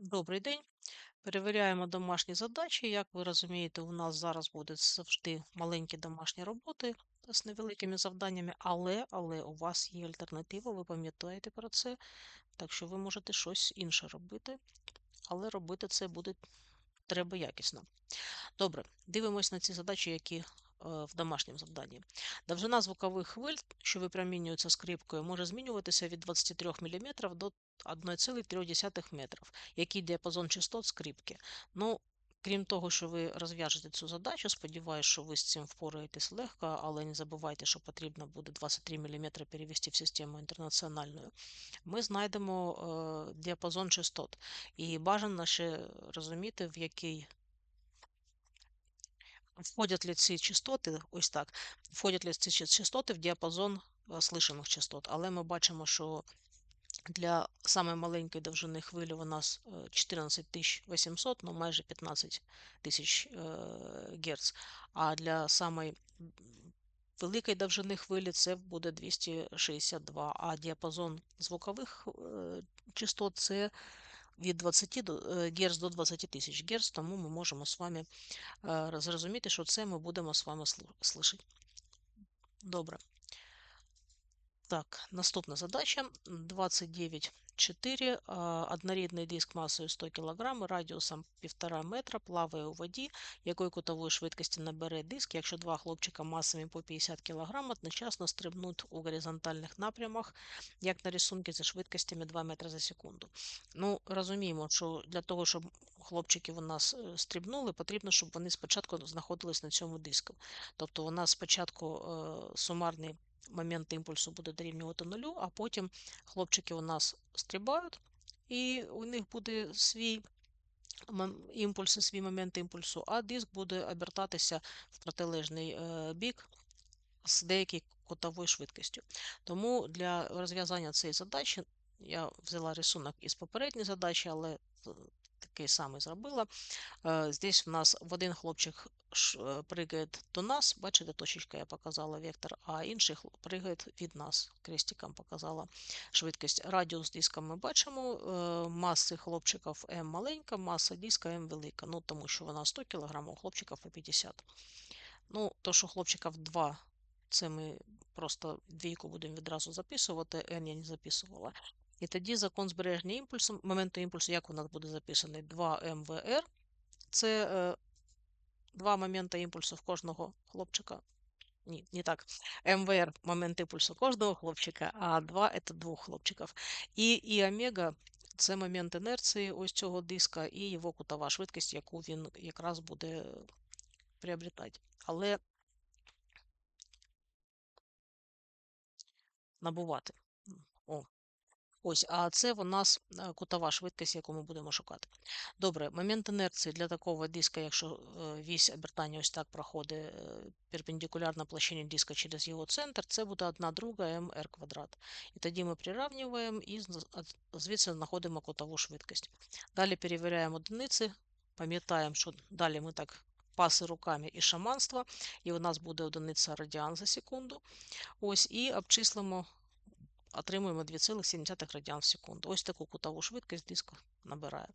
Добрий день. Перевіряємо домашні задачі. Як ви розумієте, у нас зараз будуть завжди маленькі домашні роботи з невеликими завданнями, але, але у вас є альтернатива, ви пам'ятаєте про це, так що ви можете щось інше робити, але робити це буде треба якісно. Добре, дивимось на ці задачі, які в домашньому завданні. Довжина звукових хвиль, що випромінюються скрипкою, може змінюватися від 23 мм до 1,3 метрів. Який діапазон частот скрипки? Ну, Крім того, що ви розв'яжете цю задачу, сподіваюся, що ви з цим впораєтесь легко, але не забувайте, що потрібно буде 23 мм перевести в систему інтернаціональну. Ми знайдемо е, діапазон частот. І бажано ще розуміти, в який входять ли ці частоти, ось так, входять ли ці частоти в діапазон слышимих частот. Але ми бачимо, що для самої маленької довжини хвилі у нас 14800, ну майже 15 тисяч Гц. А для самої великої довжини хвилі це буде 262, а діапазон звукових частот це від 20 Гц до 20 тисяч Гц, тому ми можемо з вами зрозуміти, що це ми будемо з вами слышати. Добре. Так, наступна задача 29.4. Однорідний диск масою 100 кг, радіусом 1,5 метра плаває у воді, якої кутової швидкості набере диск, якщо два хлопчика масами по 50 кг одночасно стрибнуть у горизонтальних напрямах, як на рисунки зі швидкостями 2 метри за секунду. Ну, Розуміємо, що для того, щоб хлопчики у нас е, стрибнули, потрібно, щоб вони спочатку знаходились на цьому диску. Тобто у нас спочатку е, сумарний момент імпульсу буде дорівнювати нулю, а потім хлопчики у нас стрибають, і у них буде свій імпульс, свій момент імпульсу, а диск буде обертатися в протилежний е, бік з деякою кутовою швидкістю. Тому для розв'язання цієї задачі я взяла рисунок із попередньої задачі, але такий самий зробила. Э, здесь у нас в один хлопчик э, пригає до нас, бачите, точечка я показала вектор, а інший пригає від нас. Крестиком показала швидкість. Радіус диска ми бачимо, э, маси хлопчиків М маленька, маса диска М велика. Ну, Тому що вона 100 кг, у хлопчиків по 50 Ну, То, що хлопчиків 2, це ми просто двійку будемо відразу записувати, N я не записувала. І тоді закон збереження імпульсу, моменту імпульсу, як у нас буде записаний 2 МВР. Це е, два моменти імпульсу в кожного хлопчика. Ні, не так. МВР момент імпульсу кожного хлопчика, а 2 це двох хлопчиків. І і омега це момент інерції ось цього диска і його кутова швидкість, яку він якраз буде приобретати. Але набувати. О, Ось, а це у нас е, кутова швидкість, яку ми будемо шукати. Добре, момент інерції для такого диска, якщо е, вісь обертання ось так проходить е, перпендикулярно площині диска через його центр, це буде 1 друга МР квадрат. І тоді ми приравнюємо і звідси знаходимо кутову швидкість. Далі перевіряємо одиниці, пам'ятаємо, що далі ми так паси руками і шаманство, і у нас буде одиниця радіан за секунду. Ось, І обчислимо отримуємо 2,7 радіан в секунду. Ось таку кутову швидкість диск набирає.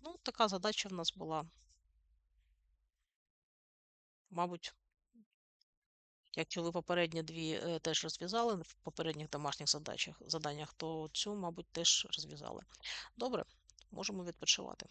Ну, така задача в нас була. Мабуть, якщо ви попередні дві е, теж розв'язали в попередніх домашніх задачах, заданнях, то цю, мабуть, теж розв'язали. Добре, можемо відпочивати.